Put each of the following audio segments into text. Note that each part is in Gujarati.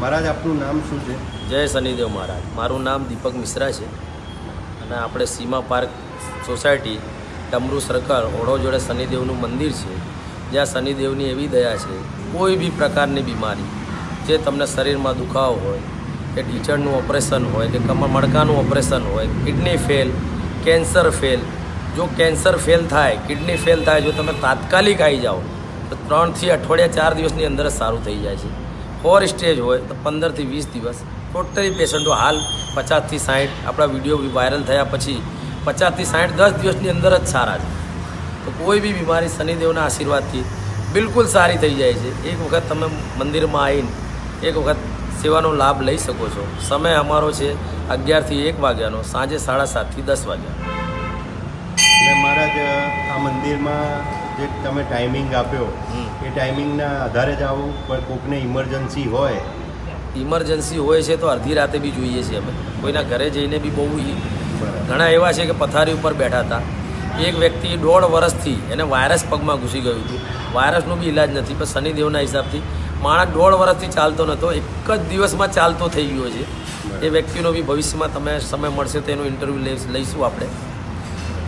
મહારાજ, આપનું નામ શું છે? જય શનિદેવ મહારાજ. મારું નામ દીપક મિશ્રા છે. અને આપણે Seema park society, Damru circle ઓળો જોડે શનિદેવનું મંદિર છે. જ્યાં શનિદેવની એવી દયા છે, કોઈ બી પ્રકારની બીમારી, જે તમને શરીરમાં દુખાવો હોય, કે ટીચરનું ઓપરેશન હોય, કે કમર મડકાનું ઓપરેશન હોય, કિડની ફેલ, કેન્સર ફેલ, જો કેન્સર ફેલ થાય, કિડની ફેલ થાય, જો તમે તાત્કાલિક આવી જાઓ, તો ત્રણથી અઠવાડિયા ચાર દિવસની અંદર જ સારું થઈ જાય છે. ફોર સ્ટેજ હોય તો પંદરથી વીસ દિવસ. ટોટલી પેશન્ટો હાલ પચાસથી સાઠ આપણા વીડિયો વાયરલ થયા પછી પચાસથી સાઠ દસ દિવસની અંદર જ સારા છે. તો કોઈ બી બીમારી શનિદેવના આશીર્વાદથી બિલકુલ સારી થઈ જાય છે. એક વખત તમે મંદિરમાં આવીને એક વખત સેવાનો લાભ લઈ શકો છો. સમય અમારો છે અગિયારથી એક વાગ્યાનો, સાંજે સાડા સાતથી દસ વાગ્યા. મારા મહારાજ, આ મંદિરમાં જે તમે ટાઈમિંગ આપ્યો એ ટાઈમિંગના આધારે જ આવું પણ કોકને ઇમરજન્સી હોય. ઇમરજન્સી હોય છે તો અડધી રાતે બી જોઈએ છીએ અમે. કોઈના ઘરે જઈને બી બહુ ઘણા એવા છે કે પથારી ઉપર બેઠા હતા. એક વ્યક્તિ દોઢ વર્ષથી એને વાયરસ પગમાં ઘૂસી ગયું હતું. વાયરસનો બી ઇલાજ નથી પણ શનિદેવના હિસાબથી માણસ દોઢ વર્ષથી ચાલતો નહોતો એક જ દિવસમાં ચાલતો થઈ ગયો છે. એ વ્યક્તિનો બી ભવિષ્યમાં તમે સમય મળશે તો એનું ઇન્ટરવ્યૂ લઈશું આપણે.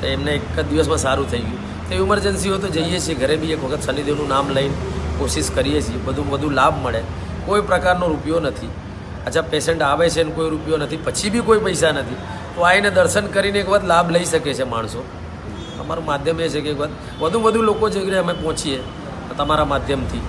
તો એમને એક જ દિવસમાં સારું થઈ ગયું. તો ઇમરજન્સી હોય તો જઈએ છીએ. ઘરે બી એક વખત શનિદેવનું નામ લઈને કોશિશ કરીએ છીએ. બધું બધું લાભ મળે. કોઈ પ્રકારનો રૂપિયો નથી. અચ્છા પેશન્ટ આવે છે ને કોઈ રૂપિયો નથી. પછી બી કોઈ પૈસા નથી. તો આવીને દર્શન કરીને એક વખત લાભ લઈ શકે છે માણસો. અમારું માધ્યમ એ છે કે એક વખત વધુ વધુ લોકો જઈને અમે પહોંચીએ તમારા માધ્યમથી.